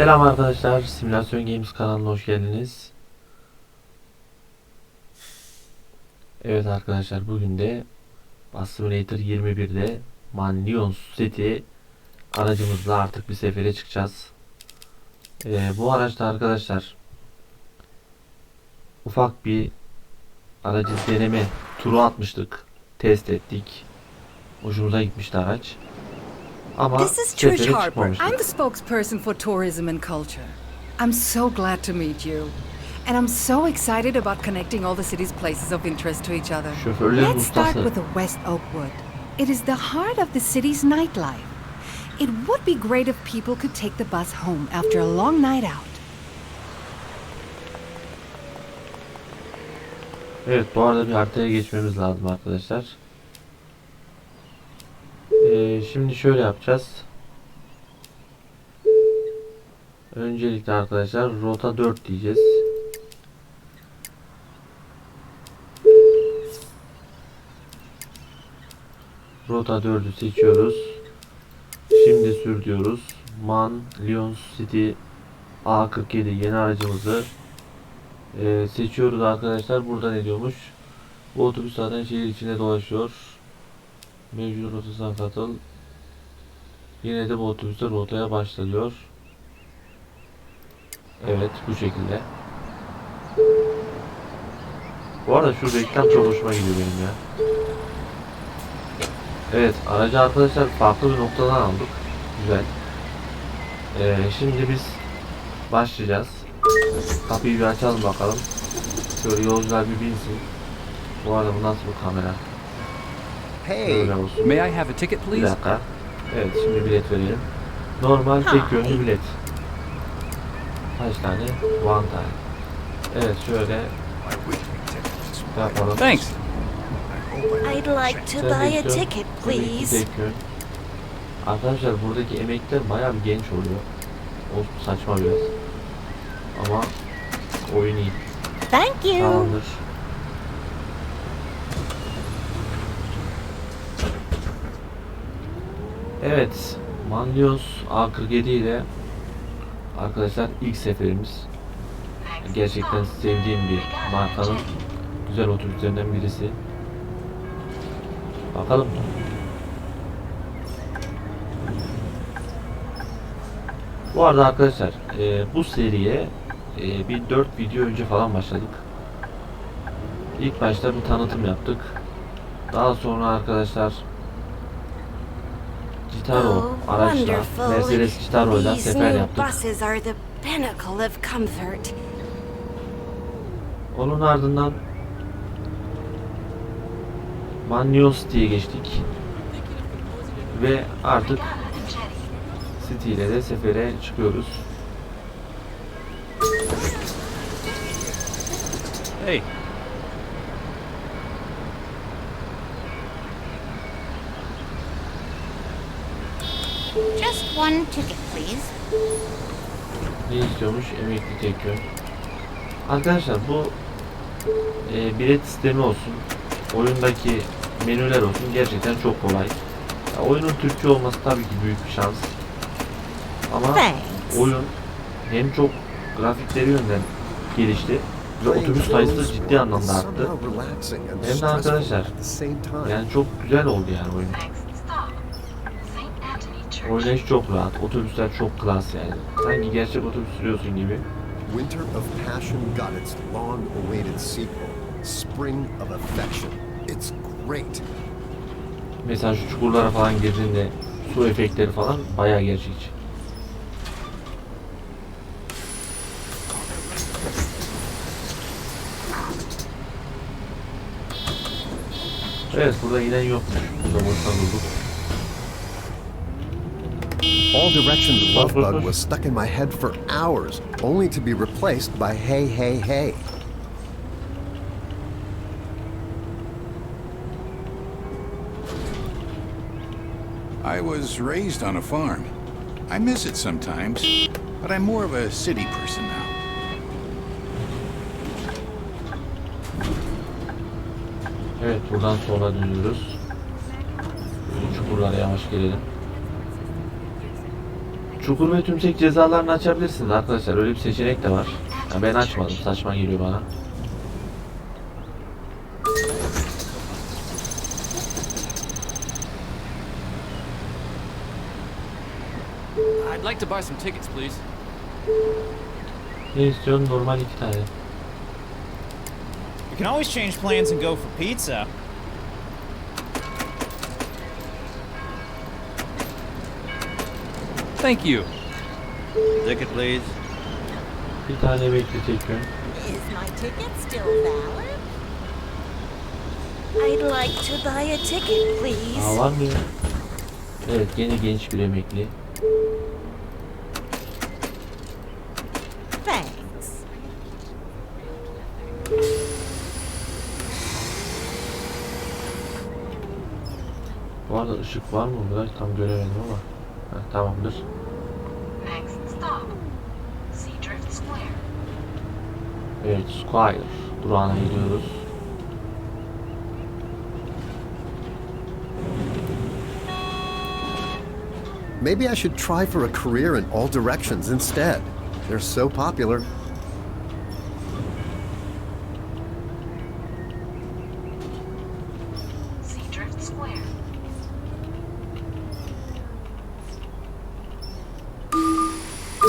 Selam arkadaşlar, Simülasyon Games kanalına hoş geldiniz. Evet arkadaşlar, bugün de Bus Simulator 21'de Manlion City aracımızla artık bir sefere çıkacağız. Ee, bu araçta arkadaşlar ufak bir aracı deneme turu atmıştık. Test ettik. Hoşumuza gitmişti araç. Ama This is Trish Harper. I'm the spokesperson for tourism and culture. I'm so glad to meet you. And I'm so excited about connecting all the city's places of interest to each other. Şoförlerin Let's start ustası. with the West Oakwood. It is the heart of the city's nightlife. It would be great if people could take the bus home after a long night out. Evet bu arada bir haritaya geçmemiz lazım arkadaşlar. Ee, şimdi şöyle yapacağız. Öncelikle arkadaşlar rota 4 diyeceğiz. Rota 4'ü seçiyoruz. Şimdi sür diyoruz. Man, Lyon City A47 yeni aracımızı ee, seçiyoruz arkadaşlar. Burada ne diyormuş? Bu otobüs zaten şehir içinde dolaşıyor. Mevcut rotasına katıl. Yine de bu otobüste rotaya başla diyor. Evet bu şekilde. Bu arada şu reklam çok hoşuma gidiyor benim ya. Evet aracı arkadaşlar farklı bir noktadan aldık. Güzel. Ee, şimdi biz başlayacağız. Kapıyı bir açalım bakalım. Şöyle yolcular bir binsin. Bu arada bu nasıl bir kamera? Hey, Böyle olsun. May I have a ticket, Bir please? dakika. Evet şimdi bilet verelim. Normal tek yönlü bilet. Kaç tane? One tane. Evet şöyle yapalım. Thanks. I'd like to buy a ticket, Tabii ki please. tek yön. Arkadaşlar buradaki emekler bayağı bir genç oluyor. O saçma biraz. Ama oyun iyi. Thank you. Tamamdır. Evet, Manlios A47 ile arkadaşlar ilk seferimiz. Gerçekten sevdiğim bir markanın güzel otobüslerinden birisi. Bakalım. Bu arada arkadaşlar e, bu seriye e, bir 4 video önce falan başladık. İlk başta bir tanıtım yaptık. Daha sonra arkadaşlar Citaro Oh, araçla wonderful. Mercedes Citaro'yla These sefer new yaptık. buses are the pinnacle of comfort. Onun ardından Manlios diye geçtik. Ve artık City ile de sefere çıkıyoruz. Hey, one ticket, please. Ne istiyormuş? Emekli yön. Arkadaşlar bu e, bilet sistemi olsun, oyundaki menüler olsun gerçekten çok kolay. Ya, oyunun Türkçe olması tabii ki büyük bir şans. Ama Thanks. oyun hem çok grafikleri yönden gelişti ve otobüs sayısı da ciddi anlamda arttı. Hem de arkadaşlar yani çok güzel oldu yani oyun. Oynayış çok rahat, otobüsler çok klas yani. Sanki gerçek otobüs sürüyorsun gibi. Winter of Passion got its long-awaited sequel, Spring of Affection. It's great. Mesela şu çukurlara falan girdiğinde su efektleri falan bayağı gerçekçi. Evet burada giden yokmuş. Burada boşuna durduk. All Directions Love Bak, bak, Bug was stuck in my head for hours, only to be replaced by Hey Hey Hey. I was raised on a farm. I miss it sometimes, but I'm more of a city person now. Evet buradan sola dönüyoruz. Böyle Çukurlara yavaş gelelim. Çukur ve tümsek cezalarını açabilirsiniz arkadaşlar. Öyle bir seçenek de var. Ya ben açmadım. Saçma geliyor bana. I'd like to buy some tickets, please. Ne istiyorsun? Normal iki tane. We can always change plans and go for pizza. Thank you. Ticket, please. Bir tane bekle çekiyorum. Is my ticket still valid? I'd like to buy a ticket, Aa please. var mı ya? Evet gene genç bir emekli. Thanks. Bu arada ışık var mı burada? Tam göremedim ama. Heh, tamamdır. Next stop, Seadrift Square. Evet Squire durağına gidiyoruz. Maybe I should try for a career in all directions instead. They're so popular. Seadrift Square.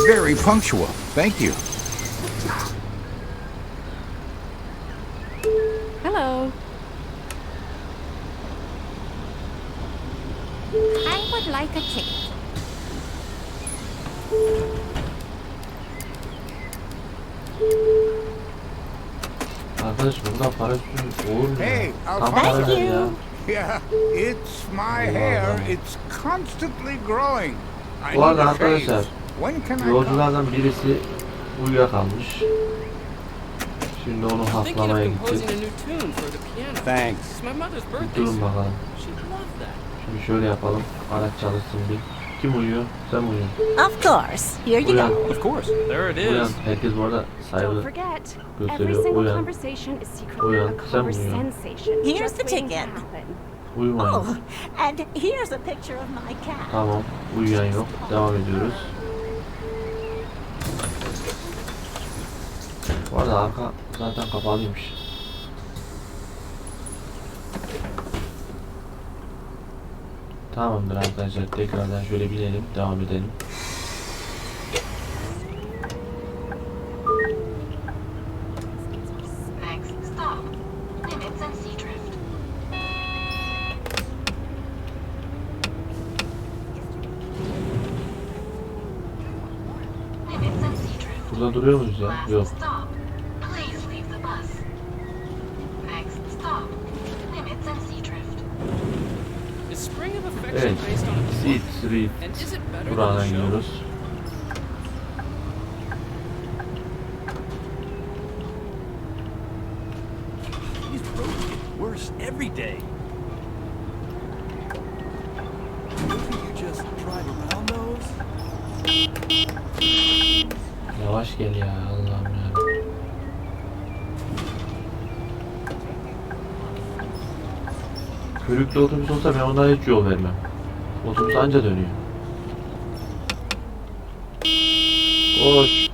Very punctual. Thank you. Hello. I would like a ticket. Arkadaş burada para üstü olur mu? ya? Hey, I'll Tam find para ver you. Yeah, it's my hair. It's constantly growing. I Bu arada need a yolculardan birisi uyuyakalmış. Şimdi onu Thinking of haflamaya composing a gideceğiz. Thanks. Durun bakalım. She'd love that. Şimdi şöyle yapalım. Araç çalışsın bir. Kim uyuyor? Sen uyuyorsun? Of course. Here you Uyan. go. Of course. There it Uyan. is. Herkes bu arada saygı gösteriyor. Uyan. Uyan. Sen uyan. sensation. Here's the ticket. Uyumayın. Oh, and here's a picture of my cat. Tamam. Uyuyan yok. Devam ediyoruz. Bu arada arka zaten kapalıymış. Tamamdır arkadaşlar. Tekrardan şöyle binelim. Devam edelim. Burada duruyor muyuz ya? Yok. stop, please leave the bus. Next stop, Nimitz and Seadrift. Is Spring of Affection Evet. Seed? Street show? gidiyoruz. These roads get worse every day. Yavaş gel ya Allah'ım ya. Körüklü otobüs olsa ben onlara hiç yol vermem. Otobüs anca dönüyor. Koş.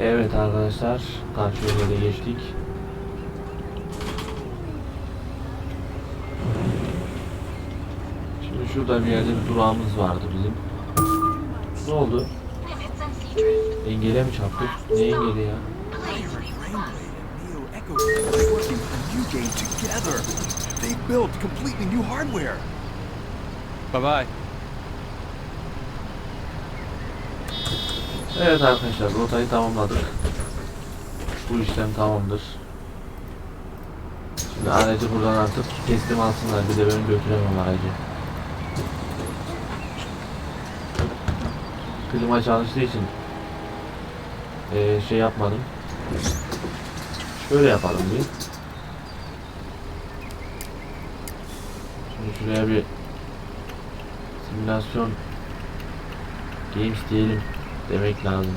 Evet arkadaşlar, karşı yola da geçtik. Şimdi şurada bir yerde bir durağımız vardı bizim. Ne oldu? Engele mi çarptık? Ne engeli ya? Bye bye. Evet arkadaşlar, rotayı tamamladık. Bu işlem tamamdır. Şimdi aracı buradan artık teslim alsınlar. Bir de ben götüremem aracı. klima çalıştığı için e, şey yapmadım. Şöyle yapalım bir. Şimdi şuraya bir simülasyon games diyelim demek lazım.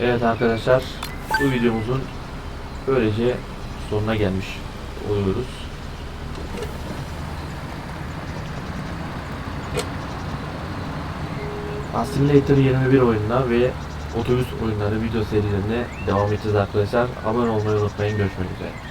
Evet arkadaşlar bu videomuzun böylece sonuna gelmiş oluyoruz. Simulator 21 oyununa ve otobüs oyunları video serilerine devam edeceğiz arkadaşlar. Abone olmayı unutmayın. Görüşmek üzere.